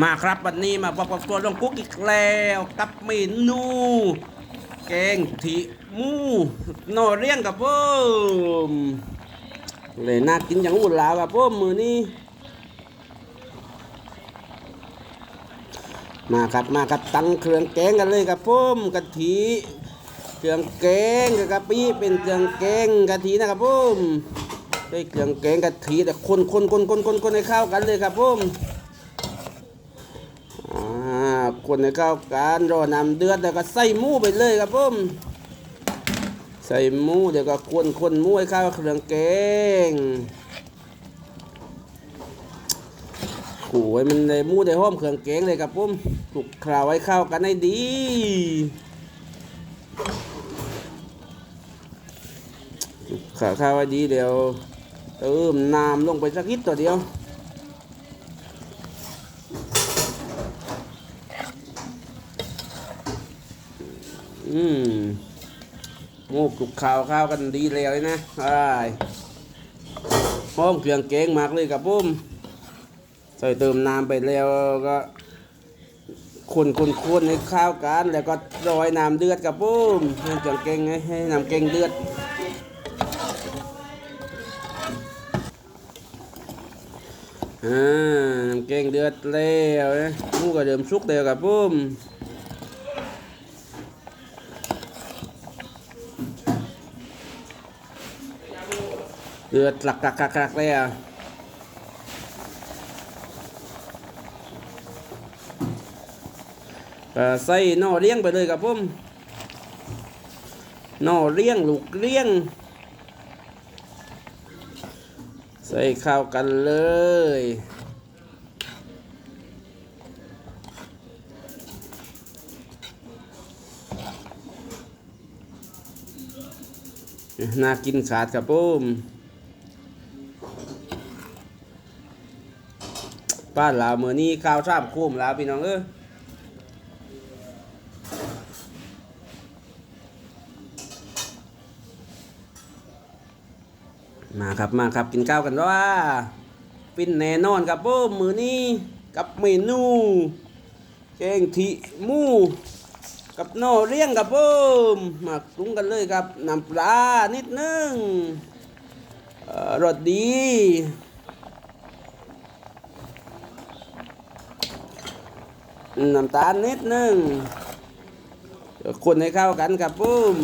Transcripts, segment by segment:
มาครับวันนี้มาพบกับตัวลงกุ๊กอีกแล้วกับเมนูแกงทิมูหน่อเรียงกับผมเลยน่ากินอย่างอุ่นลากับผมมือนี้มาครับมาครับตั้งเครื่องแกงกันเลยครับผมกะทิเครื่องแกงกับกะปิเป็นเครื่องแกงกะทินะครับผมได้เครื่องแกงกะทิแต่คนคนคนคนคนคนให้เข้ากันเลยครับผมอ่า คนในข้าวการรอนำเดือดแล้วก็ใส่หมูไปเลยครับผมใส่หมูเดี๋ยวก็คนคนหมูให้ข้าวเครื่องแกงขู่ให้มันในหมูได้หอมเครื่องแกงเลยครับผมคลุกคล้าให้เข้ากันให้ดีคลุกเคล้าเข้าให้ดีเดี๋ยวเติมน้ำลงไปสักนิดตัวเดียว อืมโมูกลุกข้าวข้าวกันดีแล้วเลยนะไอ้หอมเครื่องแกงมากเลยครับผมใส่เติมน้ำไปแล้วก็คนคนคนให้ข้าวกัน แล้วก็รอยน้ำเดือดครับผมให้เครื่องแกงให้ให้น้ำแกงเดือดอ่าน้ำแกงเดือดแล้วนะหมูก็เดิมสุกแล้วครับผม เดือดหลักหลักหลักหลักเลยอะเออใส่นอเลี้ยงไปเลยครับผมนอเลี้ยงลูกเลี้ยง ใส่ข้าวกันเลยน่ากินขาดครับผม บ้านลาวเมื่อนี้ข้าวสามคุ้มลาวพี่น้องเอ้ยมาครับมาครับกินข้าวกันว่าปิ้นแน่นอนครับผมมือนี้กับเมนูแกงทิหมูกับหน่อเลี้ยงครับผมมาปรุงกันเลยครับน้ำปลานิดนึงรสดี น้ำตาลนิดนึงคนให้เข้ากันครับปุ้ม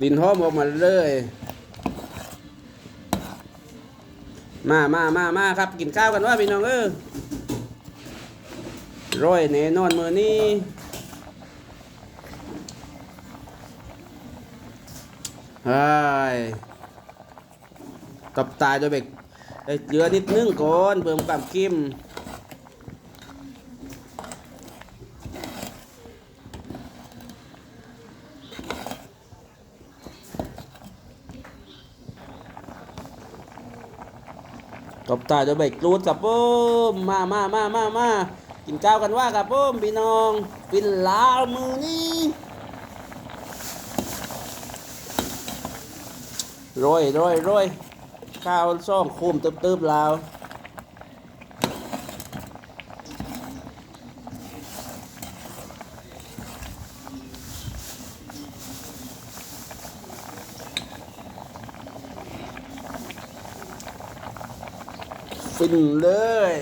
ดินหอมออกมาเลย มามามามาครับกินข้าวกันว่าพี่น้องเออร้อยแน่นอนมือนี้ไอ้ กับตายตัวเบกเหลือนิดนึงก่อนเพิ่มความเค็มกับตายตัวเบกรูดกับปุ้มมามามามามากินข้าวกันว่ากับปุ้มพี่น้องปินลาวมือนี้โรยโรยโรย ข้าวซ่องโคมเติบๆลาวฟินเลย